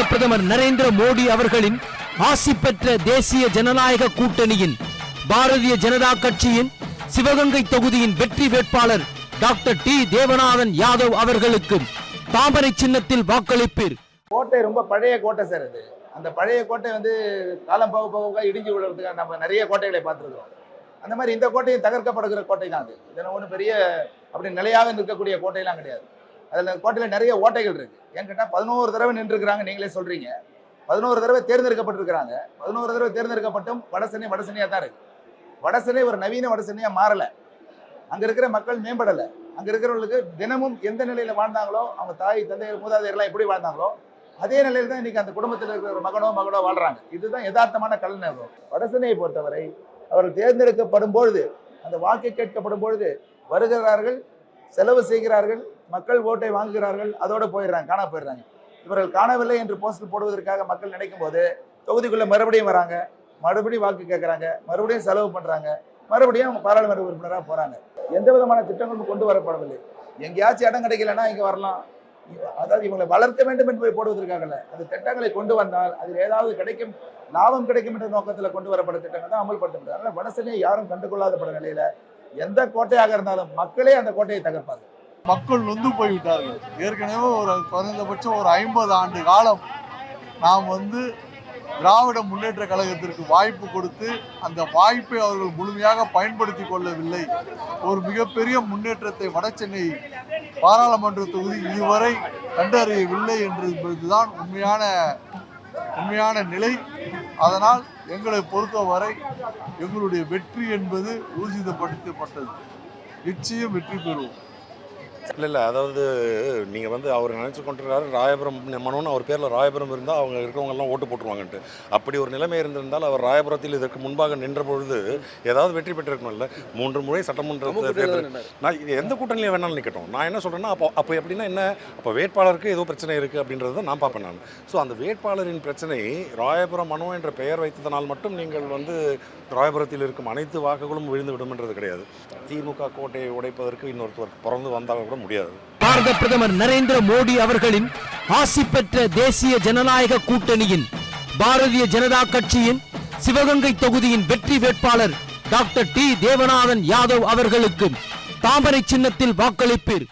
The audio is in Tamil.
பாரத பிரதமர் நரேந்திர மோடி அவர்களின் ஆசி பெற்ற தேசிய ஜனநாயக கூட்டணியின் பாரதிய ஜனதா கட்சியின் சிவகங்கை தொகுதியின் வெற்றி வேட்பாளர் டாக்டர் டி. தேவநாதன் யாதவ் அவர்களுக்கு தாமரை சின்னத்தில் வாக்களிப்பீர். கோட்டை ரொம்ப பழைய கோட்டை சார் அது. அந்த பழைய கோட்டை வந்து காலம் போக போக இடிஞ்சு விழுறதுக்காக நம்ம நிறைய கோட்டைகளை பார்த்துருக்கோம் அந்த மாதிரி இந்த கோட்டையும் தகர்க்கப்படுகிற கோட்டை தான் அது. இதனால் ஒன்றும் பெரிய அப்படி நிலையாக நிற்கக்கூடிய கோட்டையெல்லாம் கிடையாது. அதில் கோட்டையில் நிறைய ஓட்டைகள் இருக்கு. ஏன்னு கேட்டால் பதினோரு தடவை நின்றுருக்கிறாங்க நீங்களே சொல்றீங்க. பதினோரு தடவை தேர்ந்தெடுக்கப்பட்டிருக்கிறாங்க. பதினோரு தடவை தேர்ந்தெடுக்கப்பட்டும் வடசென்னை வடசென்னையாக தான் இருக்கு. வடசென்னை ஒரு நவீன வடசென்னையாக மாறலை. அங்கே இருக்கிற மக்கள் மேம்படலை. அங்கே இருக்கிறவங்களுக்கு தினமும் எந்த நிலையில் வாழ்ந்தாங்களோ அவங்க தாய் தந்தையர் மூதாதையர்லாம் எப்படி வாழ்ந்தாங்களோ அதே நிலையில் தான் இன்றைக்கி அந்த குடும்பத்தில் இருக்கிற ஒரு மகனோ மகளோ வாழ்றாங்க. இதுதான் யதார்த்தமான கலைஞர்கள் வடசென்னையை பொறுத்தவரை அவர்கள் தேர்ந்தெடுக்கப்படும் பொழுது அந்த வாக்கு கேட்கப்படும் பொழுது வருகிறார்கள் செலவு செய்கிறார்கள் மக்கள் ஓட்டை வாங்குகிறார்கள் அதோடு போயிடுறாங்க காண போயிடுறாங்க. இவர்கள் காணவில்லை என்று போஸ்டர் போடுவதற்காக மக்கள் நினைக்கும் போது தொகுதிக்குள்ளே மறுபடியும் வராங்க மறுபடியும் வாக்கு கேட்குறாங்க மறுபடியும் செலவு பண்ணுறாங்க மறுபடியும் அவங்க பாராளுமன்ற உறுப்பினராக போகிறாங்க எந்த விதமான திட்டங்களும் கொண்டு வரப்படவில்லை. எங்கேயாச்சும் இடம் கிடைக்கலன்னா இங்கே வரலாம். அதாவது இவங்களை வளர்க்க வேண்டும் என்பதை போடுவதற்காகல அந்த திட்டங்களை கொண்டு வந்தால் அதில் ஏதாவது கிடைக்கும் லாபம் கிடைக்கும் என்ற நோக்கத்தில் கொண்டு வரப்பட்ட திட்டங்கள் தான் அமல்படுத்தப்படுது. அதனால் வடசென்னையை யாரும் கண்டுகொள்ளாதப்பட நிலையில் எந்த கோட்டையாக இருந்தாலும் மக்களே அந்த கோட்டையை தகர்ப்பாங்க மக்கள் நொந்து போய்விட்டார்கள். ஏற்கனவே ஒரு குறைந்தபட்சம் ஒரு ஐம்பது ஆண்டு காலம் நாம் வந்து திராவிட முன்னேற்ற கழகத்திற்கு வாய்ப்பு கொடுத்து அந்த வாய்ப்பை அவர்கள் முழுமையாக பயன்படுத்தி கொள்ளவில்லை. ஒரு மிகப்பெரிய முன்னேற்றத்தை வடசென்னை பாராளுமன்ற தொகுதி இதுவரை கண்டறியவில்லை என்பதுதான் உண்மையான உண்மையான நிலை. அதனால் எங்களை பொறுத்தவரை எங்களுடைய வெற்றி என்பது ஊர்ஜிதப்படுத்தப்பட்டது. நிச்சயம் வெற்றி பெறுவோம். இல்லை இல்லை. அதாவது நீங்கள் வந்து அவர் நினச்சி கொண்டிருக்காரு ராயபுரம் மனோன்னு அவர் பேரில் ராயபுரம் இருந்தால் அவங்க இருக்கவங்கெல்லாம் ஓட்டு போட்டுருவாங்கன்ட்டு. அப்படி ஒரு நிலைமை இருந்திருந்தால் அவர் ராயபுரத்தில் இதற்கு முன்பாக நின்ற பொழுது ஏதாவது வெற்றி பெற்றிருக்கணும்ல மூன்று முறை சட்டமன்ற தேர்தல் நான் இது எந்த கூட்டணியில் வேணாலும் நிற்கட்டும் நான் என்ன சொல்கிறேன்னா அப்போ அப்போ எப்படின்னா என்ன? அப்போ வேட்பாளருக்கு ஏதோ பிரச்சனை இருக்குது அப்படின்றத நான் பார்ப்பேன் நான். ஸோ அந்த வேட்பாளரின் பிரச்சனை ராயபுரம் மனோ என்ற பெயர் வைத்ததனால் மட்டும் நீங்கள் வந்து ராயபுரத்தில் இருக்கும் அனைத்து வாக்குகளும் விழுந்து விடும்ன்றது கிடையாது. திமுக கோட்டையை உடைப்பதற்கு இன்னொருத்தர் பிறந்து வந்தால் கூட முடியாது. பாரத பிரதமர் நரேந்திர மோடி அவர்களின் ஆசி பெற்ற தேசிய ஜனநாயக கூட்டணியின் பாரதிய ஜனதா கட்சியின் சிவகங்கை தொகுதியின் வெற்றி வேட்பாளர் டாக்டர் டி. தேவநாதன் யாதவ் அவர்களுக்கு தாமரை சின்னத்தில் வாக்களிப்பீர்.